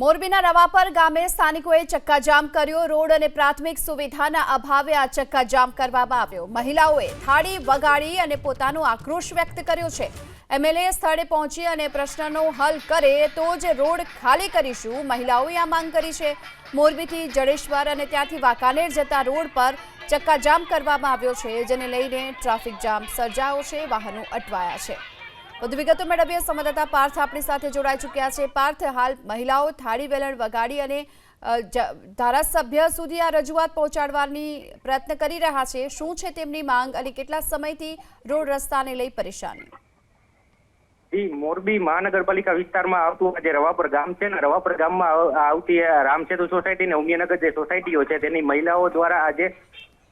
મોરબીના રવાપર ગામે સ્થાનિકોએ ચક્કાજામ કર્યો. રોડ અને પ્રાથમિક સુવિધાના અભાવે આ ચક્કાજામ કરવામાં આવ્યો. મહિલાઓએ થાળી વગાડી અને પોતાનો આક્રોશ વ્યક્ત કર્યો છે. એમએલએ સ્થળે પહોંચી અને પ્રશ્નનો હલ કરે તો જ રોડ ખાલી કરીશું. મહિલાઓએ આ માંગ કરી છે. મોરબીથી જડેશ્વર અને ત્યાંથી વાંકાનેર જતા રોડ પર ચક્કાજામ કરવામાં આવ્યો છે, જેને લઈને ટ્રાફિક જામ સર્જાયો છે, વાહનો અટવાયા છે. વધુ વિગતો મેળવીએ. સંવાદદાતા પાર્થ આપણી સાથે જોડાઈ ચૂક્યા છે. પાર્થ, હાલ મહિલાઓ થાળી, વેલણ, વગાડી અને ધારાસભ્ય સુધી આ રજૂઆત પહોંચાડવાની પ્રયત્ન કરી રહ્યા છે. શું છે તેમની માંગ અને કેટલા સમયથી રોડ રસ્તાને લઈ પરેશાની? મોરબી મહાનગરપાલિકા વિસ્તારમાં આવતું જે રવાપર ગામ છે ને રવાપર ગામમાં આવ- આવતી રામસેતુ સોસાયટી ને ઉમિયાનગર જે સોસાયટીઓ છે, તેની મહિલાઓ દ્વારા આજે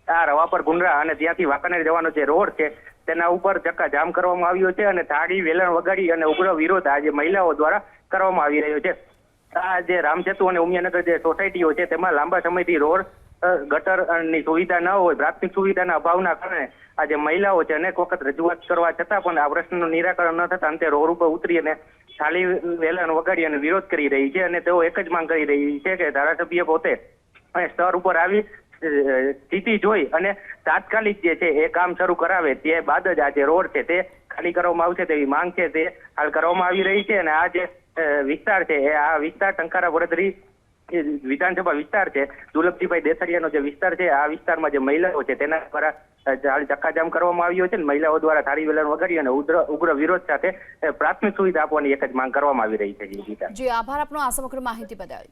આ રવાપર ગુંડરા અને ત્યાંથી વાંકાનેર જવાનો જે રોડ છે તેના ઉપર ચક્કા જામ કરવામાં આવ્યો છે અને થાળી, વેલણ વગાડી અને ઉગ્ર વિરોધ આજે મહિલાઓ દ્વારા કરવામાં આવી રહ્યો છે. આ જે રામસેતુ અને ઉમિયાનગર જે સોસાયટીઓ છે, તેમાં લાંબા સમયથી રોડ ગટરની સુવિધા ન હોય, પ્રાથમિક સુવિધાના અભાવના કારણે આજે મહિલાઓ છે અનેક વખત રજૂઆત કરવા છતાં પણ આ પ્રશ્નનું નિરાકરણ ન થતા અંતે રોડ ઉપર ઉતરી અને થાળી, વેલણ વગાડી અને વિરોધ કરી રહી છે અને તેઓ એક જ માંગ કરી રહી છે કે ધારાસભ્ય પોતે સ્તર ઉપર આવી સ્થિતિ જોઈ અને તાત્કાલિક જે છે એ કામ શરૂ કરાવે તે બાદ જ આ જે રોડ છે તે ખાલી કરવામાં આવશે તેવી માંગ છે તે હાલ કરવામાં આવી રહી છે અને આ જે વિસ્તાર છે એ આ વિસ્તાર ટંકારા વડોદરી વિધાનસભા વિસ્તાર છે દુર્લભજીભાઈ દેસરિયાનો જે વિસ્તાર છે, આ વિસ્તારમાં જે મહિલાઓ છે તેના દ્વારા હાલ ચક્કાજામ કરવામાં આવ્યો છે ને મહિલાઓ દ્વારા થાળી વેલણ વગાડી અને ઉગ્ર વિરોધ સાથે પ્રાથમિક સુવિધા આપવાની એક જ માંગ કરવામાં આવી રહી છે જી, આભાર આપનો આ સમગ્ર માહિતી બદલ.